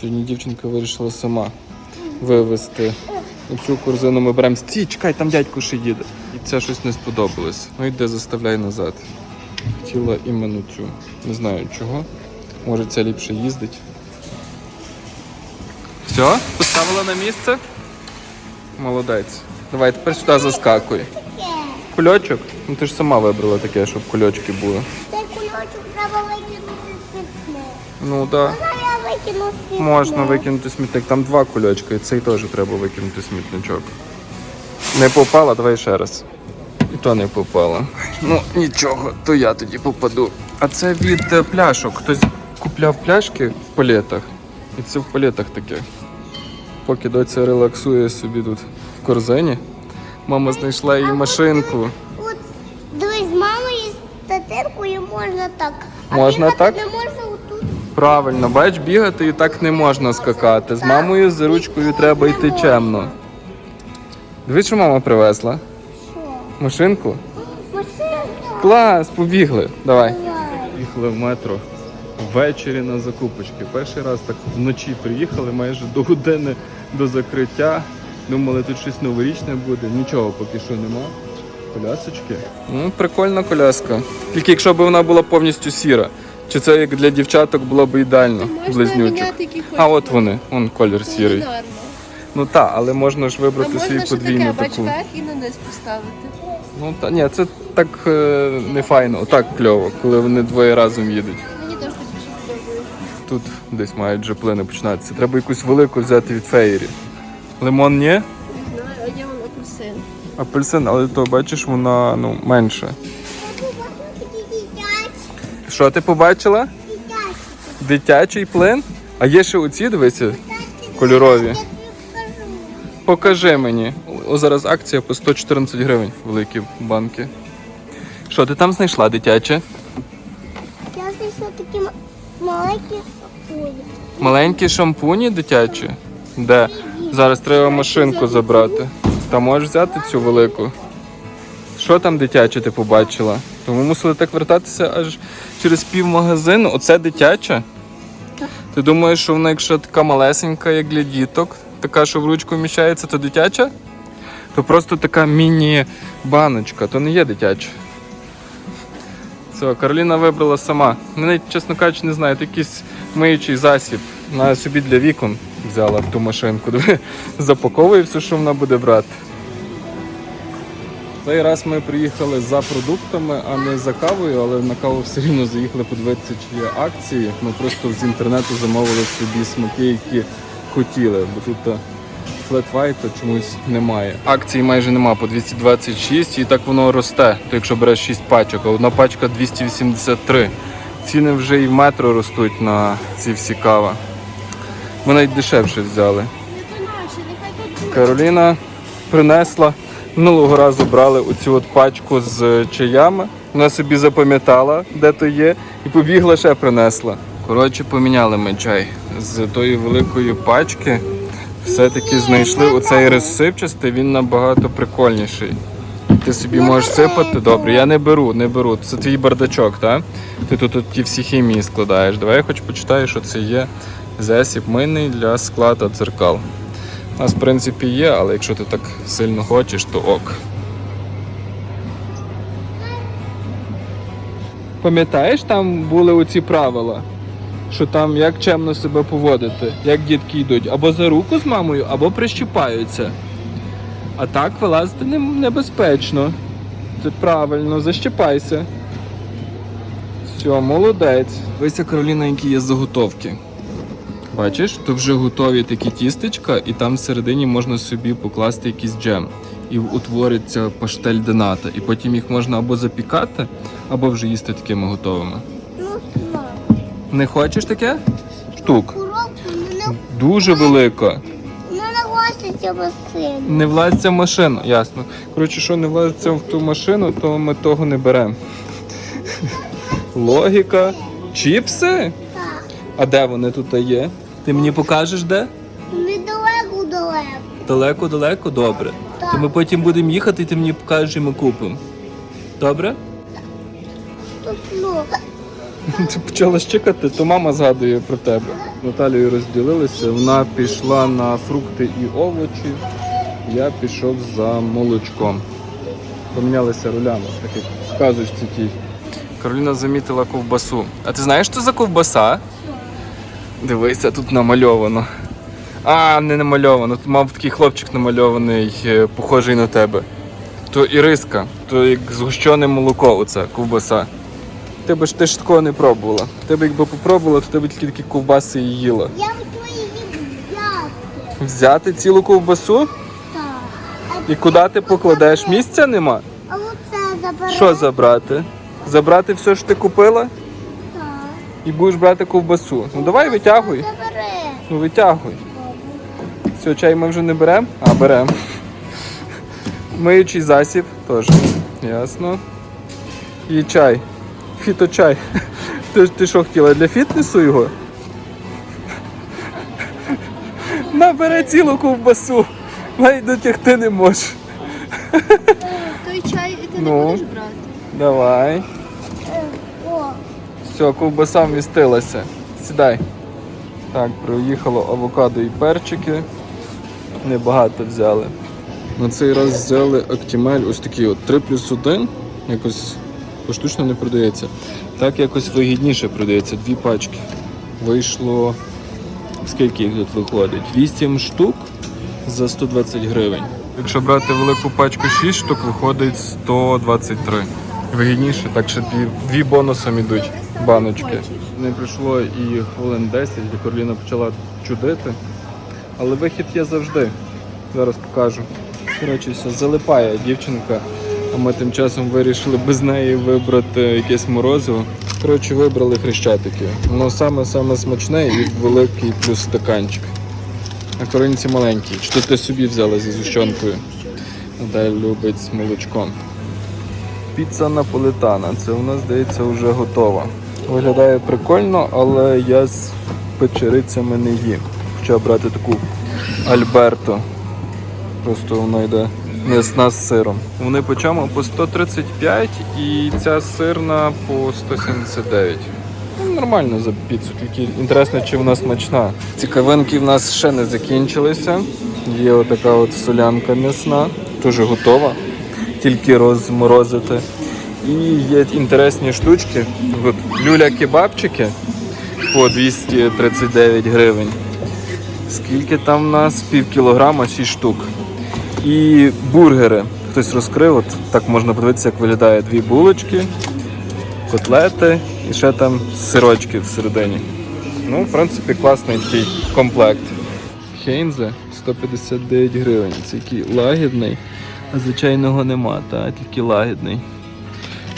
Сьогодні дівчинка вирішила сама вивезти. Цю корзину ми беремо. Стій, чекай, там дядько ще їде. І це щось не сподобалось. Ну йде, заставляй назад. Хотіла іменно цю. Не знаю чого. Може ця ліпше їздить. Все? Поставила на місце? Молодець. Давай тепер сюди заскакуй. Кульочок? Ну ти ж сама вибрала таке, щоб кульочки були. Цей кульочок треба викинути з. Ну так. Я викину смітник? Можна викинути смітник. Там два кульочки, і цей теж треба викинути смітничок. Не попала, давай ще раз. І то не попала. Ну нічого, то я тоді попаду. А це від е, пляшок. Хтось купляв пляшки в палетах. І це в палетах таке. Поки доця релаксує собі тут в корзині. Мама знайшла їй машинку. От дивись, з мамою з татинкою можна так. А Можна так? Не можна. Правильно, бач, бігати і так не можна скакати. З мамою за ручкою треба йти чемно. Дивись, що мама привезла. Що? Машинку. Машинка. Клас, побігли. Давай. Давай. Їхали в метро ввечері на закупочки. Перший раз так вночі приїхали майже до години до закриття. Думали, тут щось новорічне буде. Нічого поки що нема. Колясочки. Ну, прикольна коляска. Тільки якщо б вона була повністю сіра. Чи це як для дівчаток було б ідеально? Близнючок. А от вони, он колір сірий. Ну так, але можна ж А вибрати можна свій подвійну таке, таку. верх і на низ поставити. Ну та ні, це так е, не файно, отак кльово, коли вони двоє разом їдуть. Мені теж так більше подобається. Тут десь мають джеплини починатися. Треба якусь велику взяти від феєрі. Лимон ні, Не знаю, а є вон апельсин. апельсин, але то бачиш, вона ну, менше. Що ти побачила? Дитячі. Дитячий плин? А є ще оці, дивися, кольорові. Покажи мені. О, зараз акція по 114 гривень, великі банки. Що ти там знайшла, дитяче? Я знайшла такі маленькі кулі. Маленькі шампуні дитячі? Де? Зараз треба машинку забрати. Та можеш взяти цю велику. Що там дитяче ти побачила? Тому мусили так вертатися аж через пів магазину. Оце дитяча? Ти думаєш, що вона, якщо така малесенька, як для діток, така, що в ручку вміщається, то дитяча? То просто така міні-баночка, то не є дитяча. Все, Кароліна вибрала сама. Навіть, чесно кажучи, не знаю, це якийсь миючий засіб. Вона собі для вікон взяла ту машинку. Запаковує все, що вона буде брати. Цей раз ми приїхали за продуктами, а не за кавою, але на каву все рівно заїхали подивитися, чи є акції. Ми просто з інтернету замовили собі смаки, які хотіли, бо тут е, флет вайта чомусь немає. Акції майже нема по 226 і так воно росте, то якщо береш 6 пачок, а одна пачка 283. Ціни вже і в метро ростуть на ці всі кава. Ми навіть дешевше взяли. Кароліна принесла. Минулого разу брали оцю от пачку з чаями. Вона собі запам'ятала, де то є, і побігла ще принесла. Коротше, поміняли ми чай. З тої великої пачки все-таки знайшли оцей розсипчастий, він набагато прикольніший. Ти собі можеш сипати добре. Я не беру, не беру. Це твій бардачок, так? Ти тут, тут ті всі хімії складаєш. Давай я хоч почитаю, що це є засіб мийний для скла та дзеркал. У нас, в принципі, є, але якщо ти так сильно хочеш, то ок. Пам'ятаєш, там були оці правила, що там як чемно себе поводити, як дітки йдуть, або за руку з мамою, або прищіпаються. А так вилазити небезпечно. Це правильно, защіпайся. Все, молодець. Дивися, Кароліна, які є заготовки. Бачиш, то вже готові такі тістечка, і там всередині можна собі покласти якийсь джем. І утвориться паштель дената. І потім їх можна або запікати, або вже їсти такими готовими. Ну. Не хочеш таке? Штук. Дуже велика. мене гоститься басейн. Не влазиться в машину, ясно. Коротше, що не влазиться в ту машину, то ми того не беремо. Логіка. Чіпси? Так. А де вони тут є? Ти мені покажеш де? Недалеко далеко. Далеко-далеко? Добре. Так. То ми потім будемо їхати, і ти мені покажеш, і ми купимо. Добре? Ну. Ти почала щекати, то мама згадує про тебе. З Наталією розділилися. Вона пішла на фрукти і овочі. Я пішов за молочком. Помінялися ролями, так як в казочці тій. Кароліна замітила ковбасу. А ти знаєш, що за ковбаса? Дивися, тут намальовано. А, не намальовано. Тут мав такий хлопчик намальований, е, похожий на тебе. То іриска, то як згущене молоко, оце ковбаса. Ти б ж ти ж такого не пробувала. Ти б якби попробувала, то ти б тільки такі ковбаси і їла. Я хотіла її взяти. Взяти цілу ковбасу Так. І куди ти покладеш? Місця нема? А оце забирай. Що забрати? Забрати все, що ти купила. І будеш брати ковбасу. Ну давай витягуй. Ну витягуй. Все, чай ми вже не беремо? А, беремо. Миючий засіб теж. Ясно. І чай. Фіточай. Ти, ти що хотіла для фітнесу його? Набере цілу ковбасу. Навіть дотягти не можеш. Той чай і ти Ну. не будеш брати. Давай. Все, ковбаса вмістилася. Сідай. Так, приїхало авокадо і перчики. Небагато взяли. На цей раз взяли Актімель ось такий от 3 плюс 1. Якось поштучно не продається. Так якось вигідніше продається. Дві пачки. Вийшло. Скільки їх тут виходить? 8 штук за 120 гривень. Якщо брати велику пачку 6 штук, виходить 123. Вигідніше, так що дві, дві бонусом ідуть баночки. Не пройшло і хвилин 10, і Кароліна почала чудити. Але вихід є завжди. Зараз покажу. Коротше, все, залипає дівчинка. А ми тим часом вирішили без неї вибрати якесь морозиво. Коротше, вибрали хрещатики. Воно саме-саме смачне і великий плюс стаканчик. А коринці маленькі. Чи то ти собі взяла зі зущенкою? Наталя любить з молочком. Піца наполетана. Це у нас, здається, вже готова. Виглядає прикольно, але я з печерицями не їм. Почав брати таку Альберто. Просто воно йде м'ясна з сиром. Вони по чому? По 135 і ця сирна по 179. Ну, нормально за піцу, тільки інтересно, чи вона смачна. Цікавинки в нас ще не закінчилися. Є отака от солянка м'ясна, теж готова, тільки розморозити. І є інтересні штучки. От люля-кебабчики по 239 гривень. Скільки там в нас? Пів кілограма, 6 штук. І бургери. Хтось розкрив, от так можна подивитися, як виглядає дві булочки, котлети і ще там сирочки всередині. Ну, в принципі, класний такий комплект. Хейнзе 159 гривень. Це який лагідний, а звичайного нема, та тільки лагідний.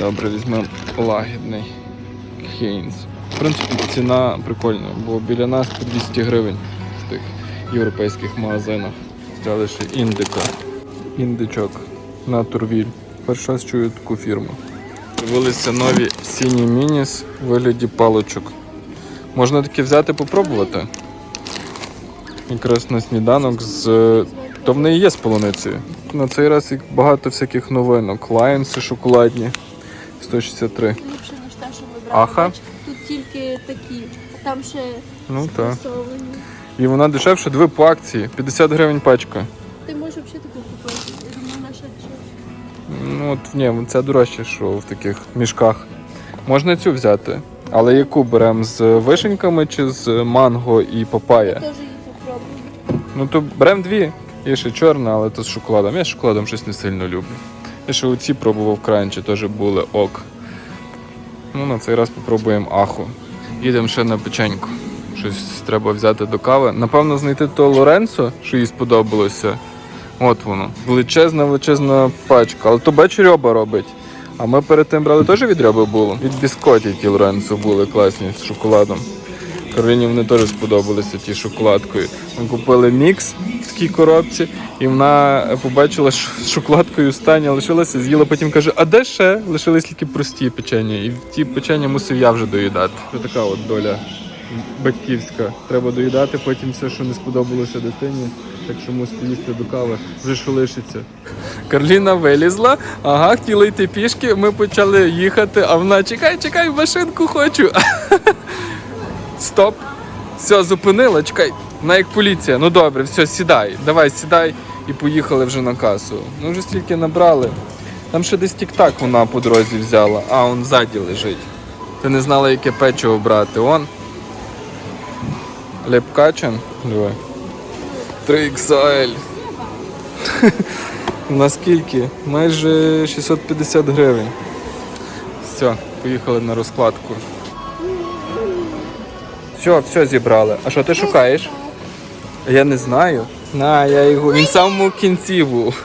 Добре, візьмемо лагідний Хейнз. В принципі, ціна прикольна, бо біля нас по 200 гривень в тих європейських магазинах. Взяли ще індика. Індичок на Турвіль. Перший раз чую таку фірму. З'явилися нові сіні мініс у вигляді палочок. Можна таке взяти попробувати. Якраз на сніданок з. То в неї є з полуницею. На цей раз багато всяких новинок. Лайонси шоколадні. 163. Ліпше, ніж те, що ми брали. Аха. Бач, Тут тільки такі, а там ще Ну так. спресовані. І вона дешевше, диви по акції. 50 гривень пачка. Ти можеш взагалі таку купити. Я думаю, наша дешевше. Ну от ні, це дорожче, що в таких мішках. Можна цю взяти. Але яку беремо з вишеньками чи з манго і папая? Теж її попробую. Ну то беремо дві. Є ще чорна, але то з шоколадом. Я з шоколадом щось не сильно люблю. Я ще оці пробував кранчі, теж були ок. Ну, на цей раз попробуємо аху. Їдемо ще на печеньку. Щось треба взяти до кави. Напевно, знайти то Лоренцо, що їй сподобалося. От воно. Величезна, величезна пачка. Але то бач рьоба робить. А ми перед тим брали теж від рьоби було. Від біскоті ті Лоренцо були класні з шоколадом. Кароліні вони теж сподобалися ті шоколадкою. Ми купили мікс в такій коробці, і вона побачила, що з шоколадкою стання лишилася, з'їла, потім каже, а де ще? Лишились тільки прості печення. І ті печення мусив я вже доїдати. Це така от доля батьківська. Треба доїдати, потім все, що не сподобалося дитині, так що мусите їсти до кави, вже що лишиться. Карліна вилізла, ага, хотіла йти пішки, ми почали їхати, а вона чекай, чекай, машинку хочу. Стоп. Все, зупинила, чекай. Вона як поліція. Ну добре, все, сідай. Давай, сідай і поїхали вже на касу. Ну вже стільки набрали. Там ще десь тік-так вона по дорозі взяла. А, он ззаді лежить. Ти не знала, яке печиво брати. Он. Лепкачан. Давай. 3XL. Наскільки? Майже 650 гривень. Все, поїхали на розкладку. Все, все зібрали. А що ти шукаєш? Я не знаю. На, я його. Він в самому кінці був.